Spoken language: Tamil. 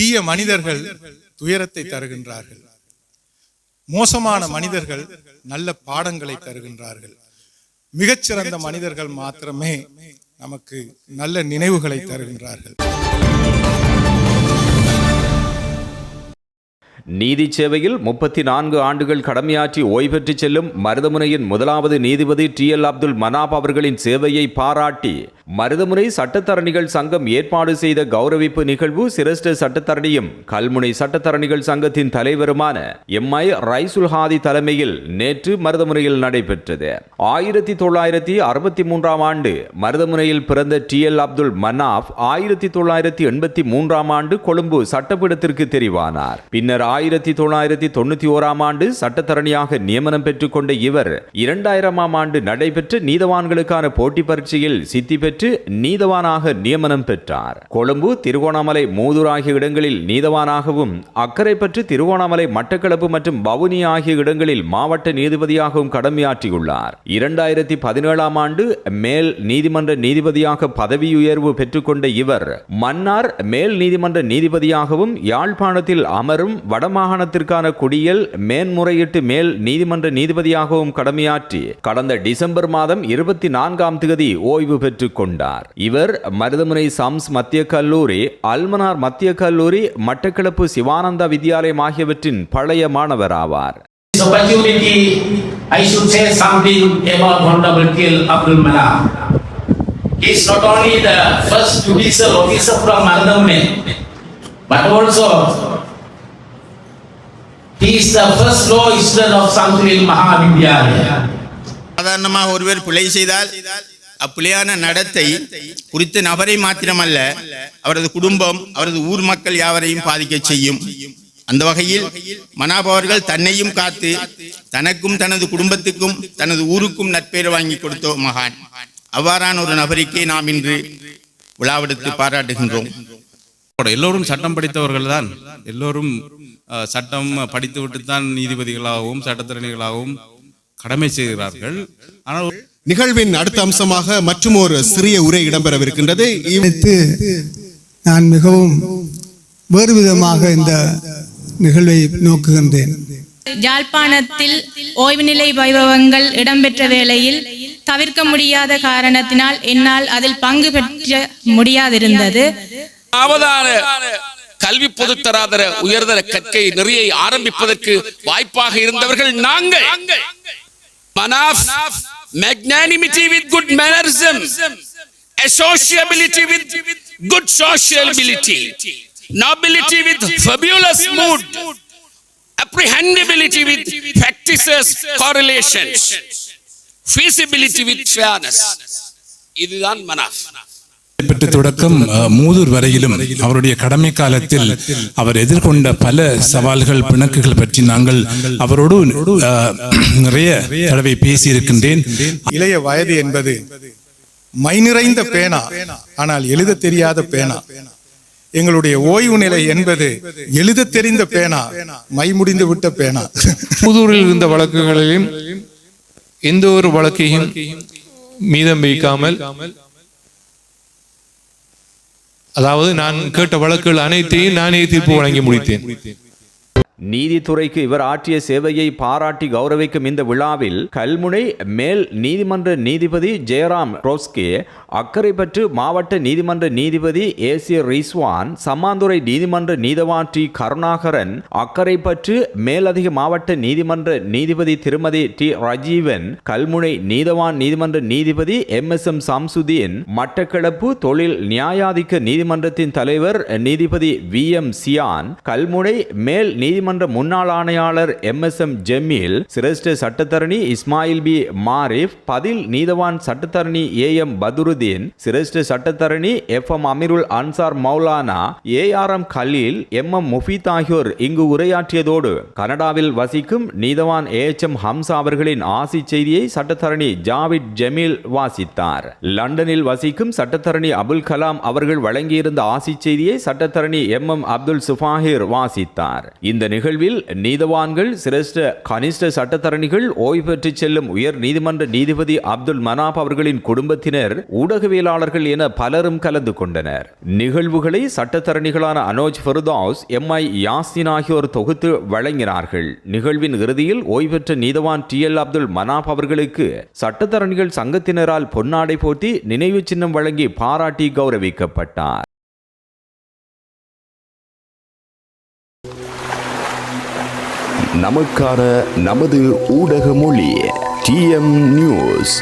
தீய மனிதர்கள் துயரத்தை தருகின்றார்கள். மோசமான மனிதர்கள் நல்ல பாடங்களை தருகின்றார்கள். மிகச்சிறந்த மனிதர்கள் மாத்திரமே நமக்கு நல்ல நினைவுகளை தருகின்றார்கள். நீதி சேவையில் முப்பத்தி நான்கு ஆண்டுகள் கடமையாற்றி ஓய்வெற்றுச் செல்லும் மருதமுனையின் முதலாவது நீதிபதி டி எல் அப்துல் மனாப் அவர்களின் சேவையை பாராட்டி மருதமுனை சட்டத்தரணிகள் சங்கம் ஏற்பாடு செய்த கௌரவிப்பு நிகழ்வு சிரேஷ்ட சட்டத்தரணியும் கல்முனை சட்டத்தரணிகள் சங்கத்தின் தலைவருமான எம் ஐ ரைசுல் ஹாதி தலைமையில் நேற்று மருதமுறையில் நடைபெற்றது. ஆயிரத்தி தொள்ளாயிரத்தி அறுபத்தி மூன்றாம் ஆண்டு மருதமுனையில் பிறந்த டி எல் அப்துல் மனாஃப் ஆயிரத்தி தொள்ளாயிரத்தி எண்பத்தி மூன்றாம் ஆண்டு கொழும்பு சட்டப்பீடத்திற்கு தெரிவானார். பின்னர் ஆயிரத்தி தொள்ளாயிரத்தி தொண்ணூத்தி ஓராம் ஆண்டு சட்டத்தரணியாக நியமனம் பெற்றுக்கொண்ட இவர் இரண்டாயிரமாம் ஆண்டு நடைபெற்ற நீதவான்களுக்கான போட்டி பரீட்சையில் சித்தி பெற்று நீதவானாக நியமனம் பெற்றார். கொழும்பு திருகோணமலை மூதூர் ஆகிய இடங்களில் நீதவானாகவும் பற்றி திருகோணமலை மட்டக்களப்பு மற்றும் வவுனி ஆகிய இடங்களில் மாவட்ட நீதிபதியாகவும் கடமையாற்றியுள்ளார். இரண்டாயிரத்தி பதினேழாம் ஆண்டு மேல் நீதிமன்ற நீதிபதியாக பதவி உயர்வு பெற்றுக்கொண்ட இவர் மன்னார் மேல் நீதிமன்ற நீதிபதியாகவும் யாழ்ப்பாணத்தில் அமரும் வடமாகாணத்திற்கான குடியல் மேன்முறையீட்டு மேல் நீதிமன்ற நீதிபதியாகவும் கடமையாற்றி கடந்த டிசம்பர் மாதம் இருபத்தி நான்காம் தேதி ஓய்வு பெற்றுக் கொண்டார் இவர் மருதமுனை சம்ஸ் மத்திய கல்லூரி அல்மனார் மத்திய கல்லூரி மட்டக்களப்பு சிவானந்தா வித்யாலயம் ஆகியவற்றின் பழைய மாணவர் ஆவார் This opportunity, I should say something about Honorable K.L. Abdul Manaf. He is not only the first judicial officer from Mandamne, but also he is the first law student of Sanskrit Mahavidyalaya. சாதாரணமாக ஒருவர் பிழை செய்தால் அப்பிள்ளையான நடத்தை குறித்த நபரை மாத்திரமல்ல அவரது குடும்பம் அவரது ஊர் மக்கள் யாவரையும் பாதிக்க செய்யும். அந்த வகையில் மனாப் அவர்கள் தன்னையும் காத்து தனக்கும் தனது குடும்பத்துக்கும் தனது ஊருக்கும் நட்பெயர் வாங்கி கொடுத்த மகான். அவ்வாறான ஒரு நபருக்கே நாம் இன்று விழாவெடுத்து பாராட்டுகின்றோம். எல்லோரும் சட்டம் படித்தவர்கள் தான். எல்லோரும் அஹ், சட்டம் படித்துவிட்டு தான் நீதிபதிகளாகவும் சட்டத்திறனிகளாகவும் கடமை செய்கிறார்கள். ஆனால் நிகழ்வின் அடுத்த அம்சமாக மற்றும் ஒரு சிறிய உரை இடம்பெறவிருக்கின்றது. நான் மிகவும் வேறு விதமாக இந்த நிகழ்வை நோக்குகின்றேன். யாழ்ப்பாணத்தில் ஓய்வு நிலை வைபவங்கள் இடம்பெற்ற வேளையில் தவிர்க்க முடியாத காரணத்தினால் என்னால் அதில் பங்கு பெற்ற முடியாதிருந்தது. அவதான கல்வி பொதுத்தராதர உயர்தர கற்கை நெறியை ஆரம்பிப்பதற்கு வாய்ப்பாக இருந்தவர்கள் நாங்கள். Manaf magnanimity with good mannerism associability with good sociability nobility with fabulous mood apprehendability with factitious correlations feasibility with fairness இதுதான் மனாஃப் பெற்ற தொடக்கம் மூதூர் வரையிலும் அவருடைய கடமை காலத்தில் அவர் எதிர்கொண்ட பல சவால்கள் பிணக்குகள் பற்றி நாங்கள் அவரோடு நிறைய தடவை பேசியிருக்கின்றேன். இளைய வயது என்பது மை நிறைந்த பேனா ஆனால் எழுத தெரியாத பேனா. எங்களுடைய ஓய்வு நிலை என்பது எழுத தெரிந்த பேனா மை முடிந்து விட்ட பேனா. புதூரில் இருந்த வழக்குகளிலும் எந்த ஒரு வழக்கையும் மீதம் வைக்காமல் அதாவது நான் கேட்ட வழக்குகள் அனைத்தையும் நானே தீர்ப்பு வழங்கி முடித்தேன். நீதித்துறைக்கு இவர் ஆற்றிய சேவையை பாராட்டி கௌரவிக்கும் இந்த விழாவில் கல்முனை மேல் நீதிமன்ற நீதிபதி ஜெயராம் ரோஸ்கே அக்கரைப்பற்று மாவட்ட நீதிமன்ற நீதிபதி ஏசி ரிஸ்வான் சம்மாந்துறை நீதிமன்ற நீதவான் டி கருணாகரன் அக்கரைப்பற்று மேலதிக மாவட்ட நீதிமன்ற நீதிபதி திருமதி டி ரஜீவன் கல்முனை நீதவான் நீதிமன்ற நீதிபதி M S M Samsudeen Batticaloa தொழில் நியாயாதிக்க நீதிமன்றத்தின் தலைவர் நீதிபதி வி எம் சியான் கல்முனை மேல் நீதிமன்ற முன்னாள் ஆணையாளர் எம் எஸ் எம் ஜெமீல் சிரேஷ்ட சட்டத்தரணி இஸ்மாயில் பி. மாரிஃப் பதில் நீதவான் சட்டத்தரணி ஏ எம் பதுருதீன் சிரேஷ்ட சட்டத்தரணி F M Ameerul Ansar Maulana A R M Khaleel M M Mufeeth ஆகியோர் இங்கு உரையாற்றியதோடு கனடாவில் வசிக்கும் நீதவான் ஏ எச் எம் ஹம்சா அவர்களின் ஆசி செய்தியை சட்டத்தரணி ஜாவித் ஜெமீல் வாசித்தார். லண்டனில் வசிக்கும் சட்டத்தரணி அபுல் கலாம் அவர்கள் வழங்கியிருந்த ஆசி செய்தியை சட்டத்தரணி எம் எம் அப்துல் சுஃபாஹிர் வாசித்தார். இந்த நிகழ்வில் நீதவான்கள் சிரேஷ்ட கனிஷ்ட சட்டத்தரணிகள் ஓய்வு பெற்றுச் செல்லும் உயர் நீதிமன்ற நீதிபதி அப்துல் மனாப் அவர்களின் குடும்பத்தினர் ஊடகவியலாளர்கள் என பலரும் கலந்து கொண்டனர். நிகழ்வுகளை சட்டத்தரணிகளான அனோஜ் ஃபெருதாஸ் எம் ஐ யாசின் ஆகியோர் தொகுத்து வழங்கினார்கள். நிகழ்வின் இறுதியில் ஓய்வு பெற்ற நீதவான் டி எல் அப்துல் மனாப் அவர்களுக்கு சட்டத்தரணிகள் சங்கத்தினரால் பொன்னாடை போட்டி நினைவு சின்னம் வழங்கி பாராட்டி கௌரவிக்கப்பட்டார். நமக்கான நமது ஊடக மொழி டிஎம் நியூஸ்